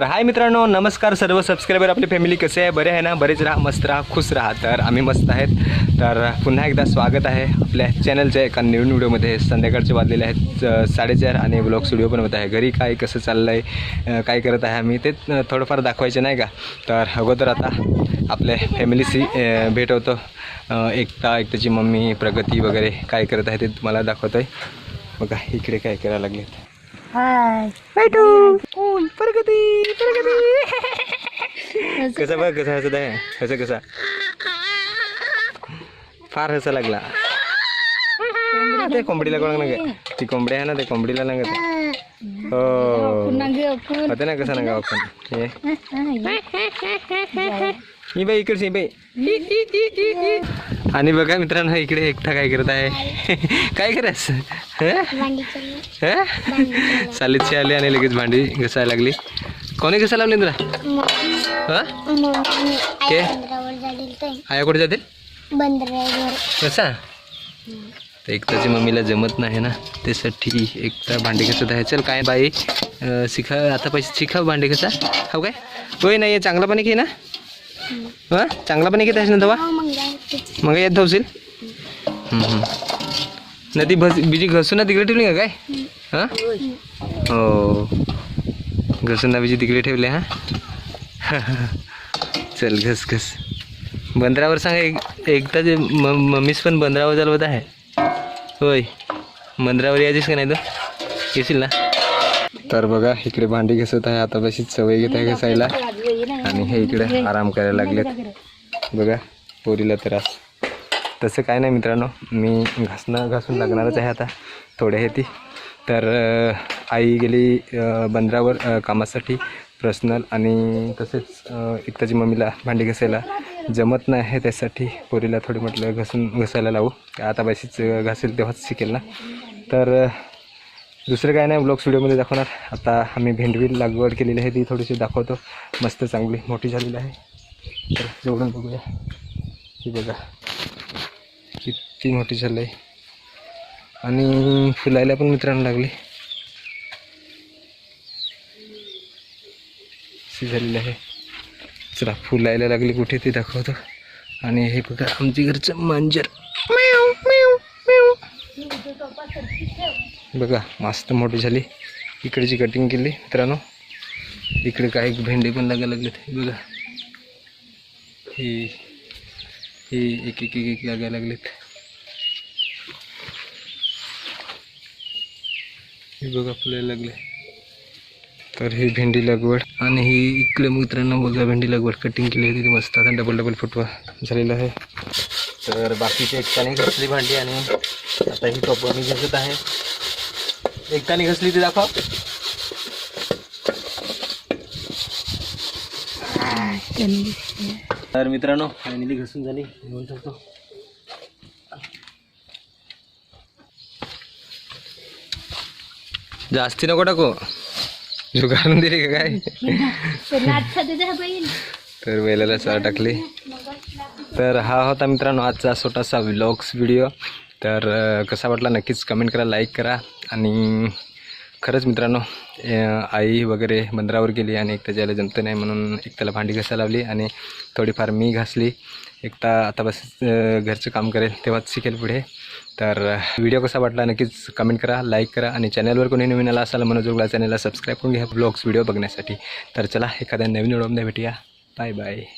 तर हाय मित्रांनो नमस्कार सर्व सबस्क्रायबर आपली फॅमिली कसे आहे? बरे आहे ना? बरेच राहा मस्त राहा खुश राहा. तर आम्ही मस्त आहेत. तर पुन्हा एकदा स्वागत आहे आपल्या चॅनलच्या एका नवीन व्हिडिओमध्ये. संध्याकाळचे वाजलेले आहेत साडेचार आणि ब्लॉग स्टुडिओ पण होत आहे. घरी काय कसं चाललं आहे काय करत आहे आम्ही ते थोडंफार दाखवायचे नाही का? तर अगोदर आता आपल्या फॅमिलीशी अ, भेट होतं. अ, एकता एकताची मम्मी प्रगती वगैरे काय करत आहे ते तुम्हाला दाखवत आहे बघा इकडे काय करायला लागलेत. हाय प्रगती प्रगती. कसा बघ कसा हसत आहे? कसं कसा? फार हसा लागला. ते कोंबडीला कोण नका. ती कोंबडी आहे ना ते कोंबडीला लागत हो. होते ना कसा आपण. हे. ही बाई इकडची बाई. आणि बघा मित्रांनो इकडे एकटा काय करत आहे? काय करायचं हं? हं? सालीची आली आणि लगेच भांडी घसायला लागली. कोणी घसा लावली तुला हा? के? आया कुठे जातील? कसा? तर एकताची मम्मीला जमत नाही ना त्यासाठी एकता भांडी घसत आहे. चल काय बाई? शिका आता पैसे शिकाव भांडी घसा. हो काय? होय नाही चांगला पाणी घे ना? हा चांगला पाणी घेत आहेस ना तेव्हा? मग येत धावशील. नदी भस बिजी घसून ना तिकडे ठेवली का काय? हां? हो. घसून ना बिजी तिकडे ठेवले हां? चल घस घस. बंदरावर सांगा एक एकदा जे म मम्मीच पण बंदरावर चालवत आहे. होय. बंदरावर यायचीस का नाही तू? येशील ना? तर बघा इकडे भांडी घसत आहे आता बशीच सवय घेत आहे घसायला. आणि हे इकडे आराम करायला लागलेत. बघा पोरीला त्रास तसं काय नाही मित्रांनो. मी घासणं घासून लागणारच आहे आता. थोडे आहे ती. तर आई गेली बंदरावर कामासाठी पर्सनल आणि तसेच एकताची मम्मीला भांडी घासायला. जमत नाही आहे त्यासाठी पोरीला थोडी म्हटलं घसून घसायला लावू. आता बशीच घासेल तेव्हाच शिकेल ना. तर दुसरं काय नाही ब्लॉग्स व्हिडिओमध्ये दाखवणार. आता आम्ही भेंडवी लागवड केलेली आहे ती थोडीशी दाखवतो. मस्त चांगली मोठी झालेली आहे. तर जेवढून बघूया. ही बघा. किती मोठी झालं आहे. आणि फुलायला पण मित्रांनो लागली. अशी झालेली आहे. चला फुलायला लागली कुठे ते दाखवतो. आणि हे बघा आमची घरचं मांजर. बघा मस्त मोठी झाली. इकडची कटिंग केली मित्रांनो. इकडे काही भेंडे पण लागायला लागलेत हे बघा. हे ही एक एक एक एक लागायला लागलेत हे बघा फुलायला लागले. तर ही भेंडी लागवड. आणि ही इकडे मित्रांनो बघा भेंडी लागवड कटिंग केली होती. ती मस्त आता डबल डबल फुटवा झालेला आहे. तर बाकीच्या एकट्याने घासली भांडी आणि आता ही टोपणी घसत आहे. एकट्याने घसली ती दाखव. तर मित्रांनो फायनली घसून झाली. घेऊन शकतो जास्ती नको टाकू. जुगारून दिली का काय? तर बैलाला चारा टाकली. तर हा होता मित्रांनो आजचा छोटासा व्लॉग्स व्हिडिओ तर कसा वाटला नक्कीच कमेंट करा लाईक करा. आणि खरंच मित्रांनो आई वगैरे बंदरावर गेली आणि एक त्याच्याला जमतं नाही म्हणून एक त्याला भांडी घासायला लावली आणि थोडीफार मी घासली. एकता आता बस घरचं काम करेल तेव्हाच शिकेल पुढे. तर व्हिडिओ कसा वाटला नक्कीच कमेंट करा लाईक करा. आणि चॅनलवर कोणी नवीन आला असाल मनोजोगला चॅनलला सबस्क्राईब करून घ्या ब्लॉग्स व्हिडिओ बघण्यासाठी. तर चला एखाद्या नवीन व्हिडिओमध्ये भेटूया. Bye bye